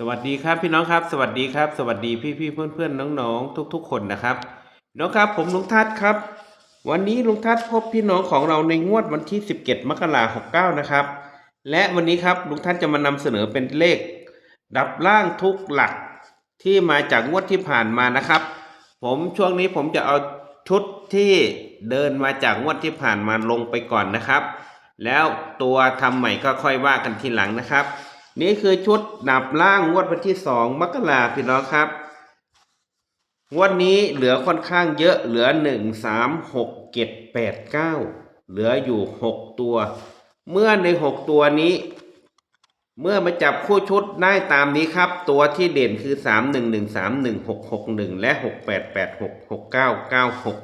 สวัสดีครับพี่น้องครับ สวัสดีครับ สวัสดีพี่พี่เพื่อนเพื่อนน้องๆ ทุก ๆ คนนะครับน้องครับผมลุงทัศน์ครับ วันนี้ลุงทัศน์พบพี่น้องของเราในงวดวันที่ 17 มกราคม69นะครับ และวันนี้ครับลุงทัศน์จะมานำเสนอเป็นเลข ดับล่างทุกหลักที่มาจากงวดที่ผ่านมานะครับ ผมช่วงนี้ผมจะเอาชุดที่เดินมาจากงวดที่ผ่านมาลงไปก่อนนะครับ แล้วตัวทำใหม่ก็ค่อยว่ากันทีหลังนะครับ นี่คือชุดดับล่างงวดวันที่สองมกราพี่น้องครับงวดนี้เหลือค่อนข้างเยอะเหลือหนึ่งสามหกเจ็ดแปดเก้าเหลืออยู่หกตัว เมื่อในหกตัวนี้ เมื่อมาจับคู่ชุดได้ตามนี้ครับ ตัวที่เด่นคือสามหนึ่งหนึ่งสามหนึ่งหกหกหนึ่งและหกแปดแปดหกหกเก้าเก้าหก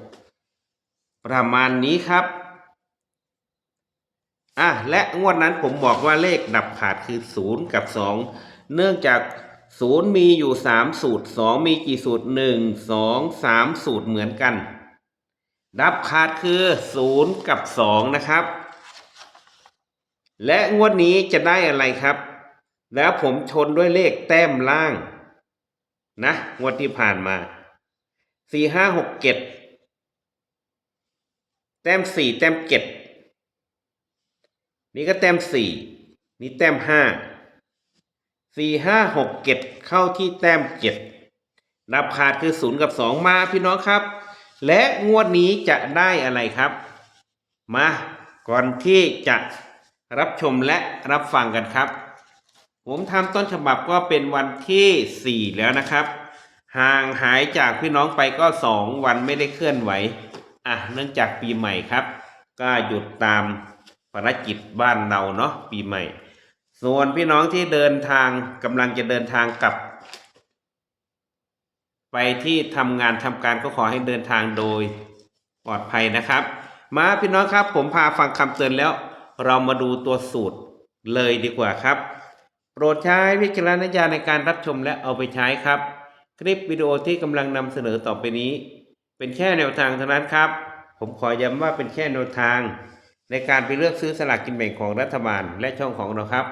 ประมาณนี้ครับ อะและงวดนั้นผมบอกว่าเลขดับขาดคือศูนย์กับสองเนื่องจากศูนย์มีอยู่สามสูตรสองมีกี่สูตรหนึ่งสองสามสูตรเหมือนกัน ดับขาดคือศูนย์กับสองนะครับ และงวดนี้จะได้อะไรครับ แล้วผมชนด้วยเลขแต้มล่าง นะงวดที่ผ่านมาสี่ห้าหกเจ็ดแต้มสี่แต้มเจ็ด นี่ก็แต้มสี่นี่แต้มห้าสี่ห้าหกเจ็ดเข้าที่แต้มเจ็ดนับขาดคือศูนย์กับสองมาพี่น้องครับ และงวดนี้จะได้อะไรครับ มาก่อนที่จะรับชมและรับฟังกันครับ ผมทำต้นฉบับก็เป็นวันที่สี่แล้วนะครับ ห่างหายจากพี่น้องไปก็สองวันไม่ได้เคลื่อนไหว อะเนื่องจากปีใหม่ครับ ก็หยุดตาม ภารกิจบ้านเราเนาะปีใหม่ ส่วนพี่น้องที่เดินทางกำลังจะเดินทางกลับ ไปที่ทำงานทำการก็ขอให้เดินทางโดยปลอดภัยนะครับ มาพี่น้องครับ ผมพาฟังคำเตือนแล้ว เรามาดูตัวสูตรเลยดีกว่าครับ โปรดใช้วิจารณญาณในการรับชมและเอาไปใช้ครับ คลิปวิดีโอที่กำลังนำเสนอต่อไปนี้ เป็นแค่แนวทางเท่านั้นครับ ผมขอย้ำว่าเป็นแค่แนวทาง ในการไปเลือกซื้อสลากกินแบ่งของรัฐบาลและช่องของเราครับ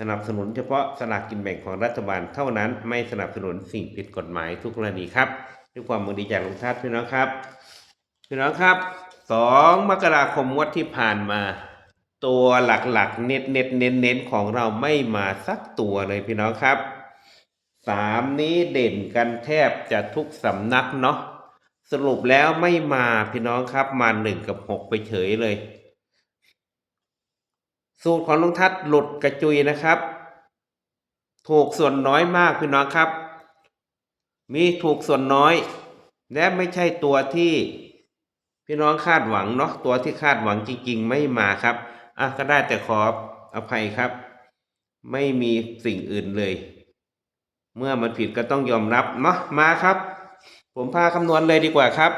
สนับสนุนเฉพาะสลากกินแบ่งของรัฐบาลเท่านั้นไม่สนับสนุนสิ่งผิดกฎหมายทุกกรณีครับด้วยความมือดีจากลุงทัศน์พี่น้องครับพี่น้องครับสองมกราคมงวดที่ผ่านมา ตัวหลักๆ เน็ตเน็ตเน้นเน้นๆของเราไม่มาสักตัวเลยพี่น้องครับสามนี้เด่นกันแทบจะทุกสำนักเนาะสรุปแล้วไม่มาพี่น้องครับมาหนึ่งกับหกไปเฉยเลย สูตรของลุงทัศน์หลุดกระจุยนะครับ ถูกส่วนน้อยมากพี่น้องครับ มีถูกส่วนน้อย และไม่ใช่ตัวที่พี่น้องคาดหวังเนาะตัวที่คาดหวังจริง ๆ ไม่มาครับอะก็ได้แต่ขออภัยครับ ไม่มีสิ่งอื่นเลย เมื่อมันผิดก็ต้องยอมรับเนาะมาครับ ผมพาคำนวณเลยดีกว่าครับ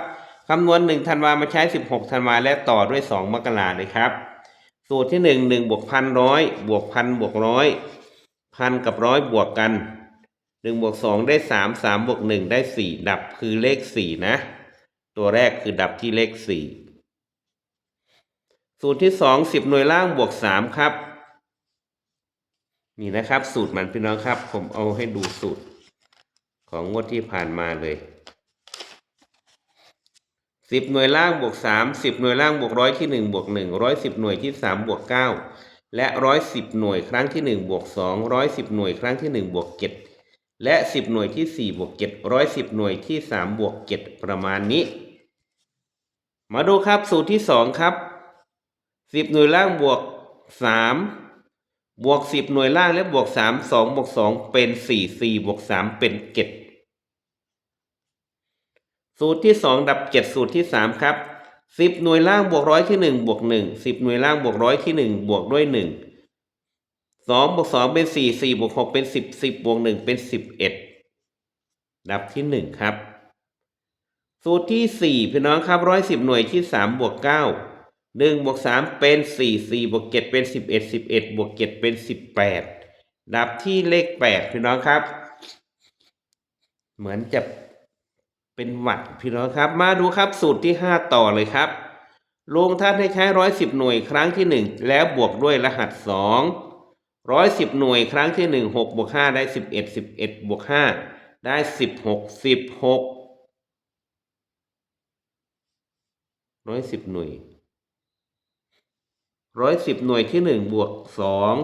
คำนวณหนึ่งธันวามาใช้สิบหกธันวาและต่อด้วยสองมกราเลยครับ สูตรที่หนึ่งหนึ่งบวกพันร้อยบวกพันบวกร้อยพันกับร้อยบวกกันหนึ่งบวกสองได้สามสามบวกหนึ่งได้สี่ดับคือเลขสี่นะ ตัวแรกคือดับที่เลขสี่สูตรที่สองสิบหน่วยล่างบวกสามครับ นี่นะครับ สูตรมันพี่น้องครับ ผมเอาให้ดูสูตรของงวดที่ผ่านมาเลย สิบหน่วยล่างบวกสามสิบหน่วยล่างบวกร้อยที่หนึ่งบวกหนึ่งร้อยสิบหน่วยที่สามบวกเก้าและร้อยสิบหน่วยครั้งที่หนึ่งบวกสองร้อยสิบหน่วยครั้งที่หนึ่งบวกเจ็ดและสิบหน่วยที่สี่บวกเจ็ดร้อยสิบหน่วยที่สามบวกเจ็ดประมาณนี้ มาดูครับสูตรที่สองครับสิบหน่วยล่างบวกสามบวกสิบหน่วยล่างและบวกสามสองบวกสองเป็นสี่สี่บวกสามเป็นเจ็ด สูตรที่สองดับเจ็ดสูตรที่สามครับสิบหน่วยล่างบวกร้อยที่หนึ่งบวกหนึ่งสิบหน่วยล่างบวกร้อยที่หนึ่งบวกด้วยหนึ่งสองบวกสองเป็นสี่สี่บวกหกเป็นสิบสิบบวกหนึ่งเป็นสิบเอ็ดดับที่หนึ่งครับ สูตรที่สี่พี่น้องครับร้อยสิบหน่วยที่สามบวกเก้าหนึ่งบวกสามเป็นสี่สี่บวกเจ็ดเป็นสิบเอ็ดสิบเอ็ดบวกเจ็ดเป็นสิบแปดดับที่เลขแปดพี่น้องครับ เหมือนจะ เป็นหวัดพี่น้องครับ มาดูครับสูตรที่ห้าต่อเลยครับ ลงท่านให้ใช้ร้อยสิบหน่วยครั้งที่หนึ่งแล้วบวกด้วยรหัสสองร้อยสิบหน่วยครั้งที่หนึ่งหกบวกห้าได้สิบเอ็ดสิบเอ็ดบวกห้าได้สิบหกสิบหกร้อยสิบหน่วยร้อยสิบหน่วยที่หนึ่งบวกสอง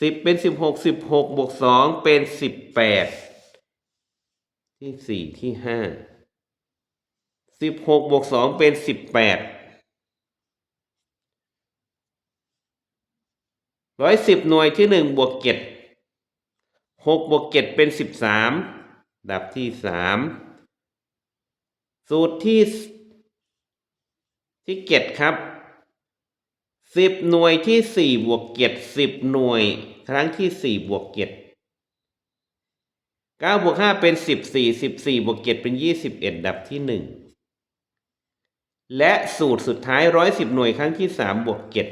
สิบเป็นสิบหกสิบหกบวกสองเป็นสิบแปด ที่สี่ที่ห้าสิบหกบวกสองเป็นสิบแปดร้อยสิบหน่วยที่หนึ่งบวกเจ็ดหกบวกเจ็ดเป็นสิบสามดับที่สามสูตรที่ที่เจ็ดครับสิบหน่วยที่สี่บวกเจ็ดสิบหน่วย ครั้งที่สี่บวกเจ็ด เก้าบวกห้าเป็นสิบสี่สิบวกเจ็ดเป็นยี่สิบเอ็ดดับที่หนึ่งและสูตรสุดท้ายร้อยสิบหน่วยครั้งที่สามบวกเจ็ด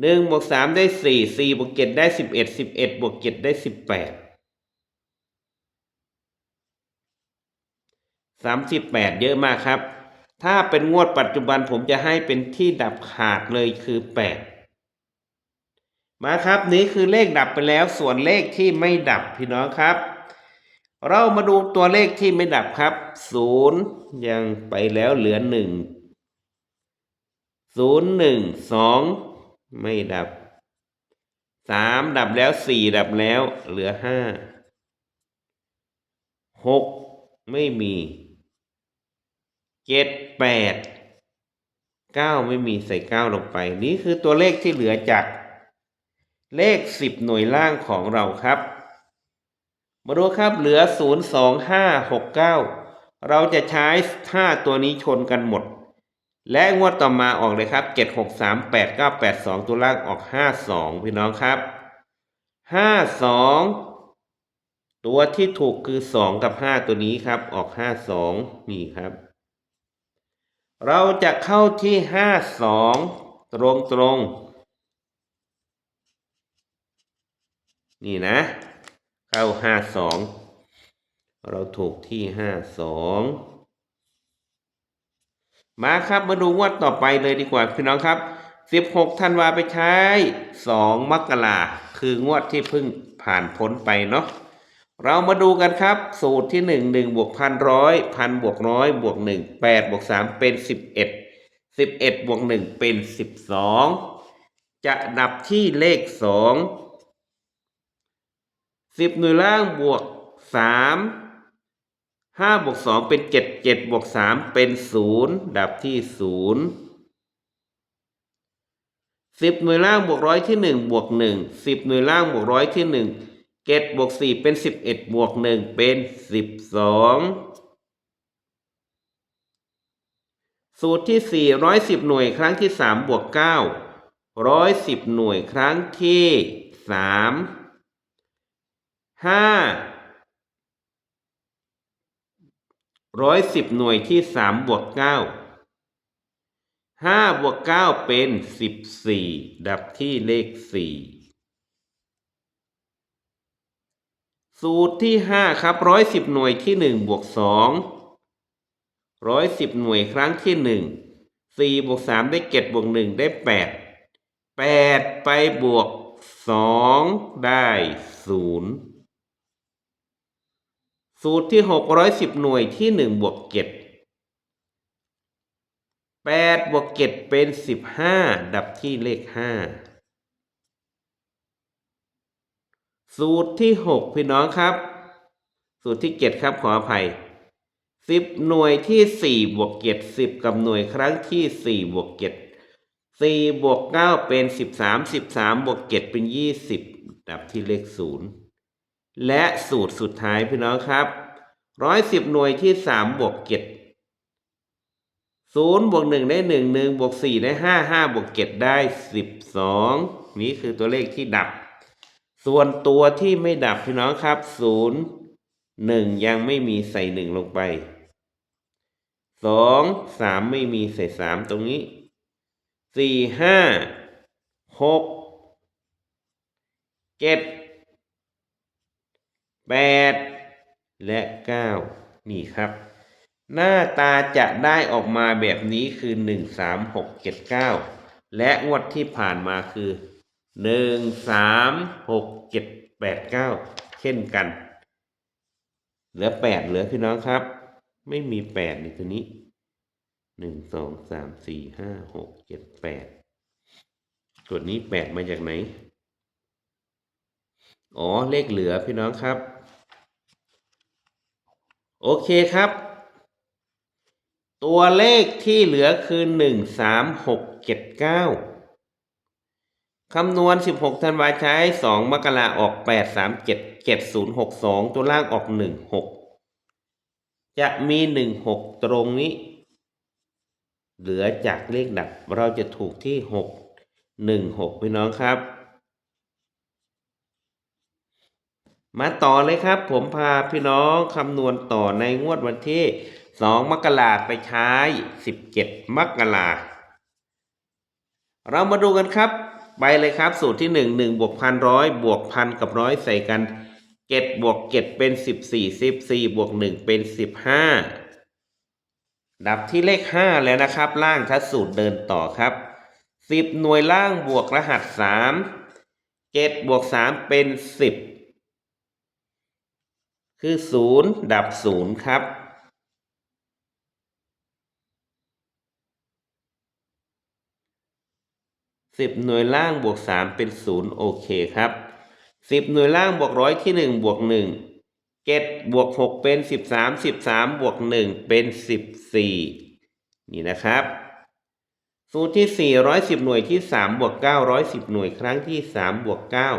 หนึ่งบวกสามได้สี่สี่บวกเจ็ดได้สิบเอ็ดสิบวกเจ็ดได้สิบแปดสามสิบแปดเยอะมากครับ ถ้าเป็นงวดปัจจุบันผมจะให้เป็นที่ดับขาดเลยคือแปดมาครับนี้คือเลขดับไปแล้วส่วนเลขที่ไม่ดับพี่น้องครับ เรามาดูตัวเลขที่ไม่ดับครับศูนย์ยังไปแล้วเหลือหนึ่งศูนย์หนึ่งสองไม่ดับสามดับแล้วสี่ดับแล้ว เหลือห้าหกไม่มีเจ็ดแปดเก้าไม่มีใส่เก้าลงไป นี่คือตัวเลขที่เหลือจาก เลขสิบหน่วยล่างของเราครับ มาดูครับเหลือศูนย์สองห้าหกเราจะใช้ห้าตัวนี้ชนกันหมด และงวดต่อมาออกเลยครับเจ็ดหกสามแปดเก้าแปดสองตัวล่างออกห้าสองพี่น้องครับห้าสองตัวที่ถูกคือสองกับห้าตัวนี้ครับออกห้าสองนี่ครับ เราจะเข้าที่ห้าสองตรงตรงๆนี่นะ เข้าห้าสองเราถูกที่ห้าสองมาครับมาดูงวดต่อไปเลยดีกว่าพี่น้องครับ16ธันวาไปใช้2มกราคืองวดที่เพิ่งผ่านพ้นไปเนาะเรามาดูกันครับ สูตรที่1 1บวกพันร้อยพันบวกร้อยบวก1 8บวก3เป็น11 11บเอ็ดบวก1เป็น12จะดับที่เลขสอง 2 10หน่วยล่างบวก3ห้าบวกสองเป็นเจ็ดเจ็ดบวกสามเป็นศูนย์ดับที่ศูนย์สิบหน่วยล่างบวกร้อยที่หนึ่งบวกหนึ่งสิบหน่วยล่างบวกร้อยที่หนึ่งเจ็ดบวกสี่เป็นสิบเอ็ดบวกหนึ่งเป็นสิบสองสูตรที่สี่ร้อยสิบหน่วยครั้งที่สามบวกเก้าร้อยสิบหน่วยครั้งที่สาม ห้าร้อยสิบหน่วยที่สามบวกเก้าห้าบวกเก้าเป็นสิบสี่ดับที่เลขสี่สูตรที่ห้าครับร้อยสิบหน่วยที่หนึ่งบวกสองร้อยสิบหน่วยครั้งที่หนึ่งสี่บวกสามได้เจ็ดบวกหนึ่งได้แปดแปดไปบวกสองได้ศูนย์ สูตรที่หกร้อยสิบหน่วยที่หนึ่งบวกเจ็ดแปดบวกเจ็ดเป็นสิบห้าดับที่เลขห้าสูตรที่หกพี่น้องครับ สูตรที่เจ็ดครับขออภัยสิบหน่วยที่สี่บวกเจ็ดสิบกับหน่วยครั้งที่สี่บวกเจ็ดสี่บวกเก้าเป็นสิบสามสิบสามบวกเจ็ดเป็นยี่สิบดับที่เลขศูนย์ และสูตรสุดท้ายพี่น้องครับร้อยสิบหน่วยที่สามบวกเจ็ดศูนย์บวกหนึ่งได้หนึ่งหนึ่งบวกสี่ได้ห้าห้าบวกเจ็ดได้สิบสองนี่คือตัวเลขที่ดับ ส่วนตัวที่ไม่ดับพี่น้องครับศูนย์หนึ่งยังไม่มีใส่หนึ่งลงไปสองสามไม่มีใส่สามตรงนี้สี่ห้าหกเจ็ด แปดและเก้านี่ครับ หน้าตาจะได้ออกมาแบบนี้คือหนึ่งสามหกเจ็ดเก้าและงวดที่ผ่านมาคือหนึ่งสามหกเจ็ดแปดเก้าเช่นกัน เหลือแปดเหลือพี่น้องครับ ไม่มีแปดในตัวนี้หนึ่งสองสามสี่ห้าหกเจ็ดแปดตัวนี้แปดมาจากไหน อ๋อเลขเหลือพี่น้องครับ โอเคครับ ตัวเลขที่เหลือคือหนึ่งสามหกเจ็ดเก้าคำนวณสิบหกธันวาใช้สองมกราออกแปดสามเจ็ดเจ็ดศูนย์หกสองตัวล่างออกหนึ่งหกจะมีหนึ่งหกตรงนี้ เหลือจากเลขดับเราจะถูกที่หกหนึ่งหกพี่น้องครับ มาต่อเลยครับ ผมพาพี่น้องคำนวณต่อในงวดวันที่สองมกราไปใช้สิบเจ็ดมกราเรามาดูกันครับ ไปเลยครับ สูตรที่หนึ่งหนึ่งบวกพันร้อยบวกพันกับร้อยใส่กันเจ็ดบวกเจ็ดเป็นสิบสี่สิบสี่บวกหนึ่งเป็นสิบห้าดับที่เลขห้าแล้วนะครับ ล่างถ้าสูตรเดินต่อครับสิบหน่วยล่างบวกรหัสสามเจ็ดบวกสามเป็นสิบ คือศูนย์ดับศูนย์ครับ สิบหน่วยล่างบวกสามเป็นศูนย์โอเคครับสิบหน่วยล่างบวกร้อยที่หนึ่งบวกหนึ่งเจ็ดบวกหกเป็นสิบสามสิบสามบวกหนึ่งเป็นสิบสี่นี่นะครับ สูตรที่สี่ร้อยสิบหน่วยที่สามบวกเก้าร้อยสิบหน่วยครั้งที่สามบวกเก้า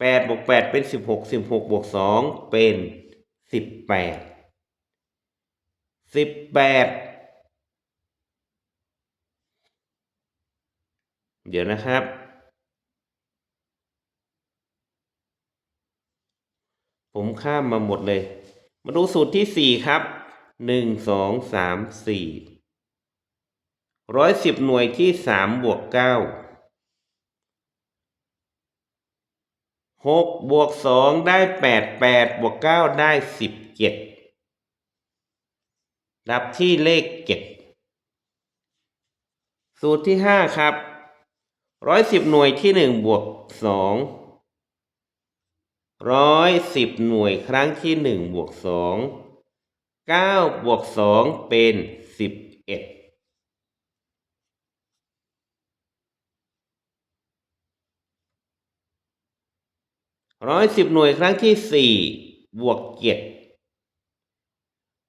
แปดบวกแปดเป็นสิบหกสิบหกบวกสองเป็นสิบแปดสิบแปดเดี๋ยวนะครับผมข้ามมาหมดเลย มาดูสูตรที่สี่ครับหนึ่งสองสามสี่ร้อยสิบหน่วยที่สามบวกเก้า หกบวกสองได้แปดแปดบวกเก้าได้สิบเจ็ดดับที่เลขเจ็ดสูตรที่ห้าครับร้อยสิบหน่วยที่หนึ่งบวกสองร้อยสิบหน่วยครั้งที่หนึ่งบวกสองเก้าบวกสองเป็นสิบเอ็ด ร้อยสิบหน่วยครั้งที่สี่บวกเจ็ด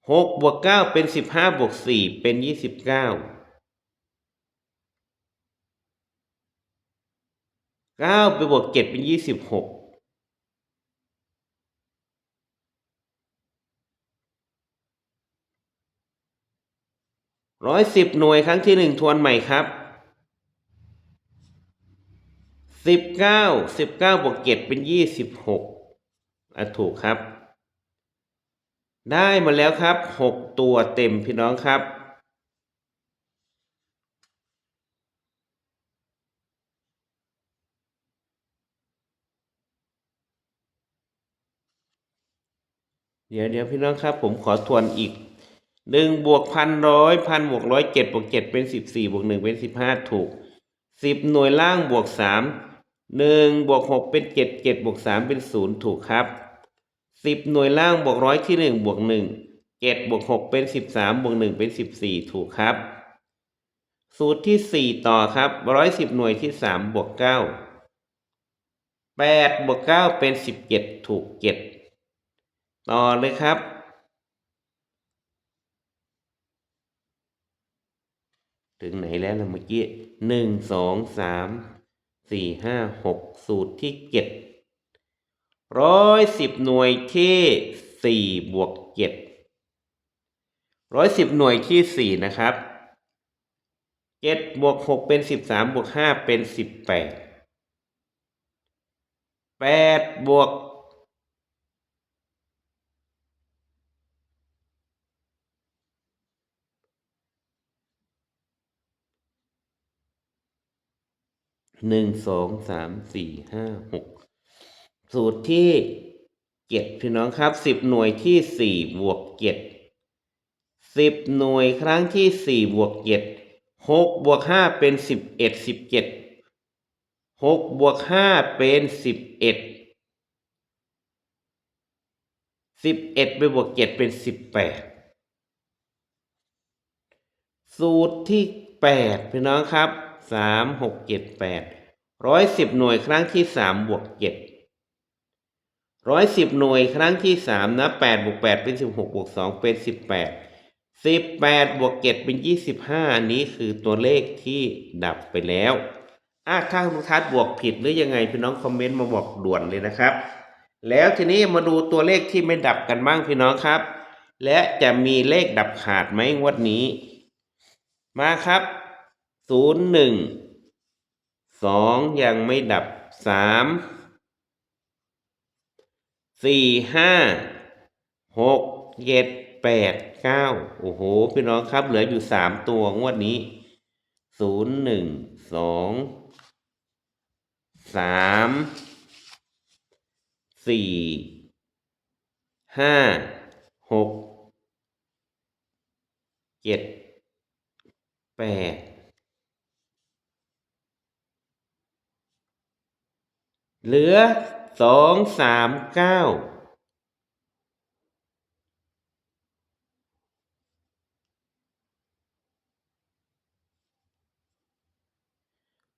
หกบวกเก้าเป็นสิบห้าบวกสี่เป็นยี่สิบเก้าเก้าไปบวกเจ็ดเป็นยี่สิบหกร้อยสิบหน่วยครั้งที่หนึ่งทวนใหม่ครับ สิบเก้าสิบเก้าบวกเจ็ดเป็นยี่สิบหกอะถูกครับ ได้มาแล้วครับหกตัวเต็มพี่น้องครับเดี๋ยวเดี๋ยวพี่น้องครับ ผมขอทวนอีกหนึ่งบวกพันร้อยพันบวกร้อยเจ็ดบวกเจ็ดเป็นสิบสี่บวกหนึ่งเป็นสิบห้าถูกสิบหน่วยล่างบวกสาม หนึ่งบวกหกเป็นเจ็ดเจ็ดบวกสามเป็นศูนย์ถูกครับสิบหน่วยล่างบวกร้อยที่หนึ่งบวกหนึ่งเจ็ดบวกหกเป็นสิบสามบวกหนึ่งเป็นสิบสี่ถูกครับ สูตรที่สี่ต่อครับร้อยสิบหน่วยที่สามบวกเก้าแปดบวกเก้าเป็นสิบเจ็ดถูกเจ็ดต่อเลยครับถึงไหนแล้วล่ะเมื่อกี้หนึ่งสองสาม สี่ห้าหกสูตรที่เจ็ดร้อยสิบหน่วยที่สี่บวกเจ็ดร้อยสิบหน่วยที่สี่นะครับเจ็ดบวกหกเป็นสิบสามบวกห้าเป็นสิบแปดแปดบวก หนึ่งสองสามสี่ห้าหกสูตรที่เจ็ดพี่น้องครับสิบหน่วยที่สี่บวกเจ็ดสิบหน่วยครั้งที่สี่บวกเจ็ดหกบวกห้าเป็นสิบเอ็ดสิบเจ็ดหกบวกห้าเป็นสิบเอ็ดสิบเอ็ดไปบวกเจ็ดเป็นสิบแปดสูตรที่แปดพี่น้องครับ สามหกเจ็ดแปดร้อยสิบหน่วยครั้งที่สามบวกเจ็ดร้อยสิบหน่วยครั้งที่สามนะแปดบวกแปดเป็นสิบหกบวกสองเป็นสิบแปดสิบแปดบวกเจ็ดเป็นยี่สิบห้าอันนี้คือตัวเลขที่ดับไปแล้วอะถ้าทุกทัศบวกผิดหรือยังไงพี่น้องคอมเมนต์มาบอกด่วนเลยนะครับ แล้วทีนี้มาดูตัวเลขที่ไม่ดับกันบ้างพี่น้องครับ และจะมีเลขดับขาดไหมงวดนี้ มาครับ ศูนย์หนึ่งสองยังไม่ดับสามสี่ห้าหกเจ็ดแปดเก้าโอ้โห พี่น้องครับ เหลืออยู่สามตัวงวดนี้ศูนย์หนึ่งสองสามสี่ห้าหกเจ็ดแปด เหลือสองสามเก้า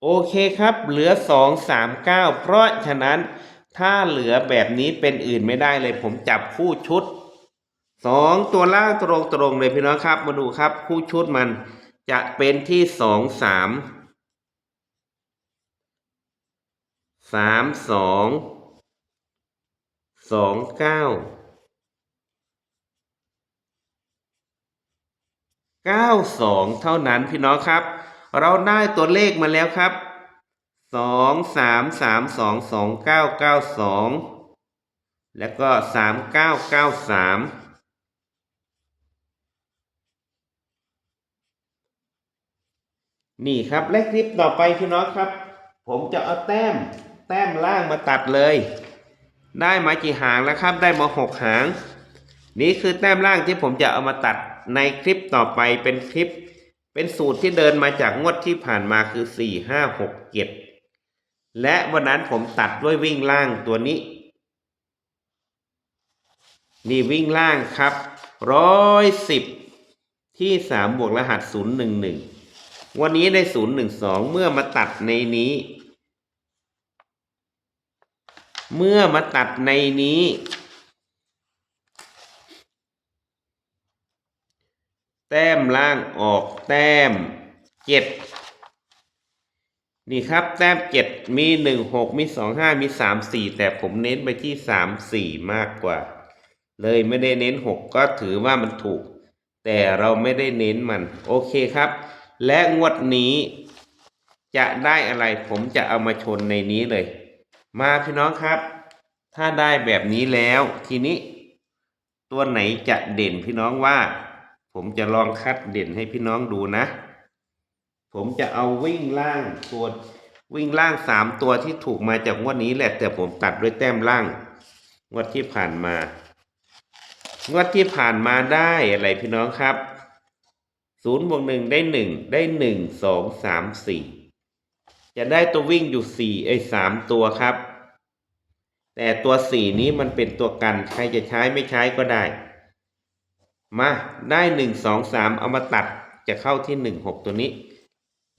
โอเคครับ เหลือสองสามเก้าเพราะฉะนั้นถ้าเหลือแบบนี้เป็นอื่นไม่ได้เลย ผมจับคู่ชุดสองตัวล่างตรงตรงเลยพี่น้องครับ มาดูครับ คู่ชุดมันจะเป็นที่สองสาม สามสองสองเก้าเก้าสองเท่านั้นพี่น้องครับ เราได้ตัวเลขมาแล้วครับสองสามสามสองสองเก้าเก้าสองแล้วก็สามเก้าเก้าสามนี่ครับและคลิปต่อไปพี่น้องครับ ผมจะเอาแต้ม แต้มล่างมาตัดเลย ได้มากี่หางแล้วครับ ได้มาหกหาง นี่คือแต้มล่างที่ผมจะเอามาตัดในคลิปต่อไปเป็นคลิป เป็นสูตรที่เดินมาจากงวดที่ผ่านมาคือสี่ห้าหกเจ็ดและวันนั้นผมตัดด้วยวิ่งล่างตัวนี้ นี่วิ่งล่างครับร้อยสิบที่สามบวกรหัสศูนย์หนึ่งหนึ่งวันนี้ได้ศูนย์หนึ่งสองเมื่อมาตัดในนี้ เมื่อมาตัดในนี้ แต้มล่างออกแต้มเจ็ดนี่ครับแต้มเจ็ดมีหนึ่งหกมีสองห้ามีสามสี่แต่ผมเน้นไปที่สามสี่มากกว่า เลยไม่ได้เน้นหกก็ถือว่ามันถูก แต่เราไม่ได้เน้นมัน โอเคครับ และงวดนี้จะได้อะไรผมจะเอามาชนในนี้เลย มาพี่น้องครับ ถ้าได้แบบนี้แล้ว ทีนี้ ตัวไหนจะเด่นพี่น้องว่า ผมจะลองคัดเด่นให้พี่น้องดูนะ ผมจะเอาวิ่งล่างตัววิ่งล่างสามตัวที่ถูกมาจากงวดนี้แหละ แต่ผมตัดด้วยแต้มล่างงวดที่ผ่านมางวดที่ผ่านมาได้อะไรพี่น้องครับศูนย์บวกหนึ่งได้หนึ่งได้หนึ่งสองสามสี่ จะได้ตัววิ่งอยู่สี่ไอ้สามตัวครับ แต่ตัวสี่นี้มันเป็นตัวกันใครจะใช้ไม่ใช้ก็ได้ มาได้หนึ่งสองสามเอามาตัดจะเข้าที่หนึ่งหกตัวนี้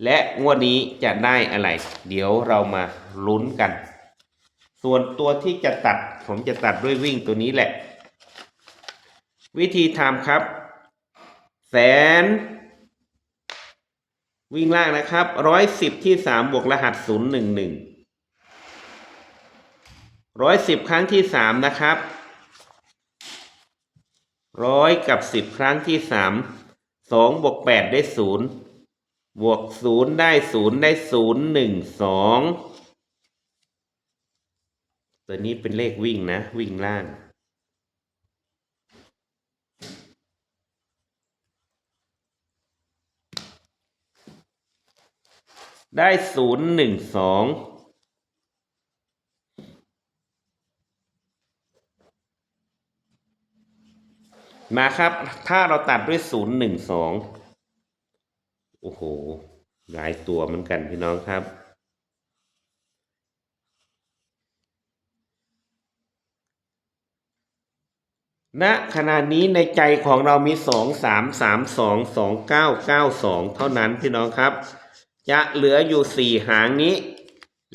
และงวดนี้จะได้อะไร เดี๋ยวเรามาลุ้นกัน ส่วนตัวที่จะตัดผมจะตัดด้วยวิ่งตัวนี้แหละ วิธีทำครับ แสน วิ่งล่างนะครับร้อยสิบที่สามบวกรหัสศูนย์หนึ่งหนึ่งร้อยสิบครั้งที่สามนะครับร้อยกับสิบครั้งที่สามสองบวกแปดได้ศูนย์บวกศูนย์ได้ศูนย์ได้ศูนย์หนึ่งสองตัวนี้เป็นเลขวิ่งนะ วิ่งล่าง ได้ศูนย์หนึ่งสองมาครับ ถ้าเราตัดด้วยศูนย์หนึ่งสองโอ้โห หลายตัวเหมือนกันพี่น้องครับ ณขณะนี้ในใจของเรามีสองสามสามสองสองเก้าเก้าสองเท่านั้นพี่น้องครับ จะเหลืออยู่สี่หางนี้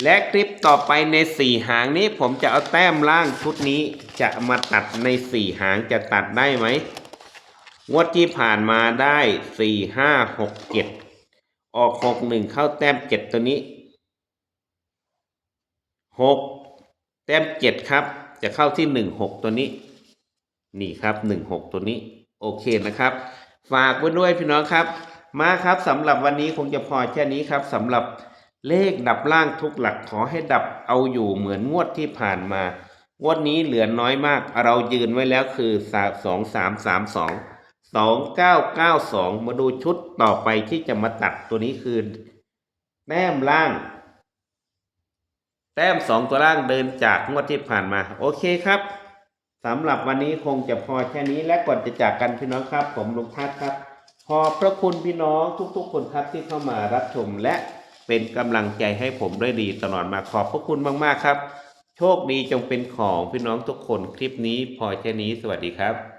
และคลิปต่อไปในสี่หางนี้ ผมจะเอาแต้มล่างชุดนี้จะมาตัดในสี่หางจะตัดได้ไหมงวดที่ผ่านมาได้สี่ห้าหกเจ็ดออกหกหนึ่งเข้าแต้มเจ็ดตัวนี้หกแต้มเจ็ดครับ จะเข้าที่หนึ่งหกตัวนี้ นี่ครับหนึ่งหกตัวนี้ โอเคนะครับ ฝากไว้ด้วยพี่น้องครับ มาครับสำหรับวันนี้คงจะพอแค่นี้ครับสำหรับเลขดับล่างทุกหลักขอให้ดับเอาอยู่เหมือนงวดที่ผ่านมางวดนี้เหลือน้อยมาก เรายืนไว้แล้วคือสองสามสามสองสองเก้าเก้าสองมาดูชุดต่อไปที่จะมาตัดตัวนี้คือแต้มล่าง แต้มสองตัวล่างเดินจากงวดที่ผ่านมา โอเคครับสำหรับวันนี้คงจะพอแค่นี้และก่อนจะจากกันพี่น้องครับ ผมลุงทัศครับ ขอบพระคุณพี่น้องทุกๆ คนครับที่เข้ามารับชมและเป็นกำลังใจให้ผมด้วยดีตลอดมาขอบพระคุณมากๆครับ โชคดีจงเป็นของพี่น้องทุกคนคลิปนี้พอแค่นี้สวัสดีครับ